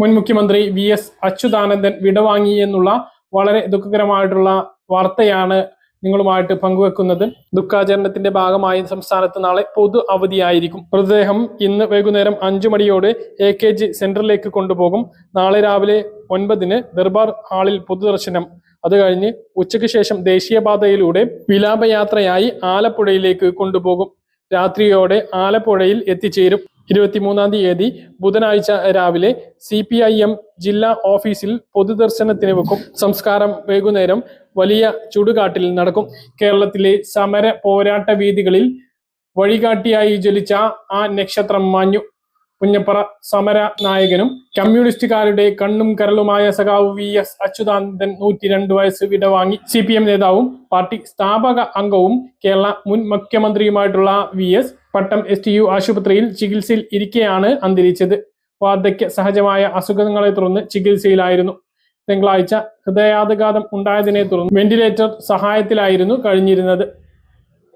മുൻ മുഖ്യമന്ത്രി V S Achuthanandan വിടവാങ്ങി എന്നുള്ള വളരെ ദുഃഖകരമായിട്ടുള്ള വാർത്തയാണ് നിങ്ങളുമായിട്ട് പങ്കുവെക്കുന്നത്. ദുഃഖാചരണത്തിന്റെ ഭാഗമായി സംസ്ഥാനത്ത് നാളെ പൊതു അവധിയായിരിക്കും. മൃതദേഹം ഇന്ന് വൈകുന്നേരം അഞ്ചു മണിയോടെ എ കെ ജി സെന്ററിലേക്ക് കൊണ്ടുപോകും. നാളെ രാവിലെ ഒൻപതിന് ദർബാർ ഹാളിൽ പൊതുദർശനം. അത് കഴിഞ്ഞ് ഉച്ചയ്ക്ക് ശേഷം ദേശീയപാതയിലൂടെ വിലാപയാത്രയായി ആലപ്പുഴയിലേക്ക് കൊണ്ടുപോകും. രാത്രിയോടെ ആലപ്പുഴയിൽ എത്തിച്ചേരും. ഇരുപത്തിമൂന്നാം തീയതി ബുധനാഴ്ച രാവിലെ സി പി ഐ എം ജില്ലാ ഓഫീസിൽ പൊതുദർശനത്തിന് വെക്കും. സംസ്കാരം വൈകുന്നേരം വലിയ ചുടുകാട്ടിൽ നടക്കും. കേരളത്തിലെ സമര പോരാട്ട വീതികളിൽ വഴികാട്ടിയായി ജ്വലിച്ച ആ നക്ഷത്രം മാഞ്ഞു. പുഞ്ഞപ്പറ സമര നായകനും കമ്മ്യൂണിസ്റ്റുകാരുടെ കണ്ണും കരളുമായ സഖാവ് വി എസ് അച്യുതാനന്ദൻ നൂറ്റി രണ്ട് വയസ്സ് വിടവാങ്ങി സി പി എം നേതാവും പാർട്ടി സ്ഥാപക അംഗവും കേരള മുൻ മുഖ്യമന്ത്രിയുമായിട്ടുള്ള V S Pattom S T U ആശുപത്രിയിൽ ചികിത്സയിൽ ഇരിക്കെയാണ് അന്തരിച്ചത്. വാർദ്ധക്യ സഹജമായ അസുഖങ്ങളെ തുടർന്ന് ചികിത്സയിലായിരുന്നു. തിങ്കളാഴ്ച ഹൃദയാഘാതം ഉണ്ടായതിനെ തുടർന്ന് വെന്റിലേറ്റർ സഹായത്തിലായിരുന്നു കഴിഞ്ഞിരുന്നത്.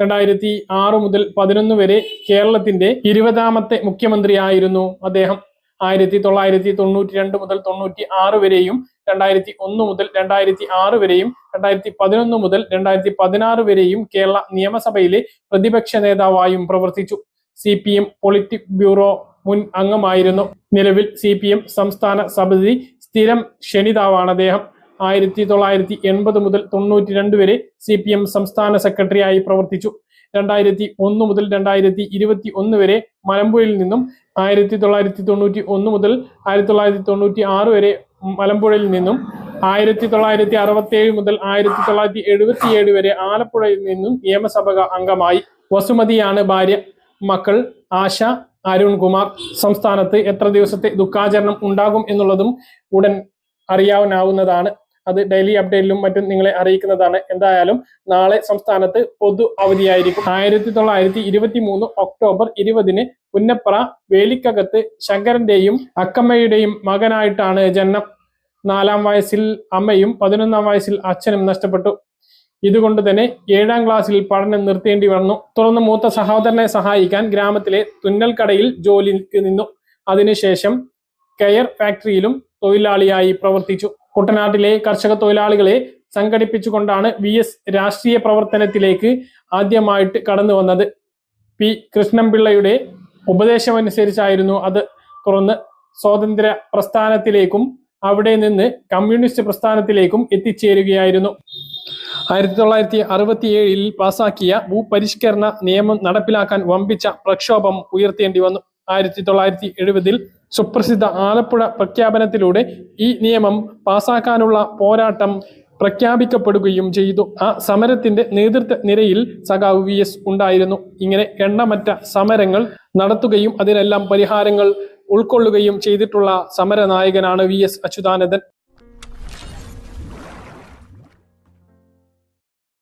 രണ്ടായിരത്തി ആറ് മുതൽ പതിനൊന്ന് വരെ കേരളത്തിന്റെ ഇരുപതാമത്തെ മുഖ്യമന്ത്രിയായിരുന്നു അദ്ദേഹം. ആയിരത്തി തൊള്ളായിരത്തി തൊണ്ണൂറ്റി രണ്ട് മുതൽ തൊണ്ണൂറ്റി ആറ് വരെയും രണ്ടായിരത്തി ഒന്ന് മുതൽ രണ്ടായിരത്തി ആറ് വരെയും രണ്ടായിരത്തി പതിനൊന്ന് മുതൽ രണ്ടായിരത്തി പതിനാറ് വരെയും കേരള നിയമസഭയിലെ പ്രതിപക്ഷ നേതാവായും പ്രവർത്തിച്ചു. C P M politic bureau മുൻ അംഗമായിരുന്നു. നിലവിൽ സി പി എം സംസ്ഥാന സമിതി സ്ഥിരം ക്ഷണിതാവാണ് അദ്ദേഹം. ആയിരത്തി തൊള്ളായിരത്തി എൺപത് മുതൽ തൊണ്ണൂറ്റി രണ്ട് വരെ സി പി എം സംസ്ഥാന സെക്രട്ടറിയായി പ്രവർത്തിച്ചു. രണ്ടായിരത്തി ഒന്ന് മുതൽ രണ്ടായിരത്തി ഇരുപത്തി ഒന്ന് വരെ മലമ്പുഴയിൽ നിന്നും ആയിരത്തി തൊള്ളായിരത്തി തൊണ്ണൂറ്റി ഒന്ന് മുതൽ ആയിരത്തി തൊള്ളായിരത്തി തൊണ്ണൂറ്റി ആറ് വരെ മലമ്പുഴയിൽ നിന്നും ആയിരത്തി തൊള്ളായിരത്തി അറുപത്തി ഏഴ് മുതൽ ആയിരത്തി തൊള്ളായിരത്തി എഴുപത്തി ഏഴ് വരെ ആലപ്പുഴയിൽ നിന്നും നിയമസഭ അംഗമായി വസുമതിയാണ് ഭാര്യ. മക്കൾ ആശ അരുൺകുമാർ. സംസ്ഥാനത്ത് എത്ര ദിവസത്തെ ദുഃഖാചരണം ഉണ്ടാകും എന്നുള്ളതും ഉടൻ അറിയാവുന്നതാണ്. അത് ഡെയിലി അപ്ഡേറ്റിലും മറ്റും നിങ്ങളെ അറിയിക്കുന്നതാണ്. എന്തായാലും നാളെ സംസ്ഥാനത്ത് പൊതു അവധിയായിരിക്കും. ആയിരത്തി തൊള്ളായിരത്തി ഇരുപത്തി മൂന്ന് ഒക്ടോബർ ഇരുപതിന് പുന്നപ്ര വേലിക്കകത്ത് ശങ്കരന്റെയും അക്കമ്മയുടെയും മകനായിട്ടാണ് ജനനം. നാലാം വയസ്സിൽ അമ്മയും പതിനൊന്നാം വയസ്സിൽ അച്ഛനും നഷ്ടപ്പെട്ടു. ഇതുകൊണ്ട് തന്നെ ഏഴാം ക്ലാസ്സിൽ പഠനം നിർത്തേണ്ടി വന്നു. തുടർന്ന് മൂത്ത സഹോദരനെ സഹായിക്കാൻ ഗ്രാമത്തിലെ തുന്നൽക്കടയിൽ ജോലിക്ക് നിന്നു. അതിനുശേഷം കെയർ ഫാക്ടറിയിലും തൊഴിലാളിയായി പ്രവർത്തിച്ചു. കുട്ടനാട്ടിലെ കർഷക തൊഴിലാളികളെ സംഘടിപ്പിച്ചുകൊണ്ടാണ് വി എസ് രാഷ്ട്രീയ പ്രവർത്തനത്തിലേക്ക് ആദ്യമായിട്ട് കടന്നു വന്നത്. പി കൃഷ്ണൻപിള്ളയുടെ ഉപദേശമനുസരിച്ചായിരുന്നു അത് തുറന്ന് സ്വാതന്ത്ര്യ പ്രസ്ഥാനത്തിലേക്കും അവിടെ നിന്ന് കമ്മ്യൂണിസ്റ്റ് പ്രസ്ഥാനത്തിലേക്കും എത്തിച്ചേരുകയായിരുന്നു. ആയിരത്തി തൊള്ളായിരത്തി അറുപത്തി ഏഴിൽ പാസാക്കിയ ഭൂപരിഷ്കരണ നിയമം നടപ്പിലാക്കാൻ വമ്പിച്ച പ്രക്ഷോഭം ഉയർത്തേണ്ടി വന്നു. ആയിരത്തി തൊള്ളായിരത്തി എഴുപതിൽ സുപ്രസിദ്ധ ആലപ്പുഴ പ്രഖ്യാപനത്തിലൂടെ ഈ നിയമം പാസാക്കാനുള്ള പോരാട്ടം പ്രഖ്യാപിക്കപ്പെടുകയും ചെയ്തു. ആ സമരത്തിന്റെ നേതൃത്വ നിരയിൽ സഖാവ് വി എസ് ഉണ്ടായിരുന്നു. ഇങ്ങനെ എണ്ണമറ്റ സമരങ്ങൾ നടത്തുകയും അതിനെല്ലാം പരിഹാരങ്ങൾ ഉൾക്കൊള്ളുകയും ചെയ്തിട്ടുള്ള സമരനായകനാണ് വി എസ് അച്യുതാനന്ദൻ.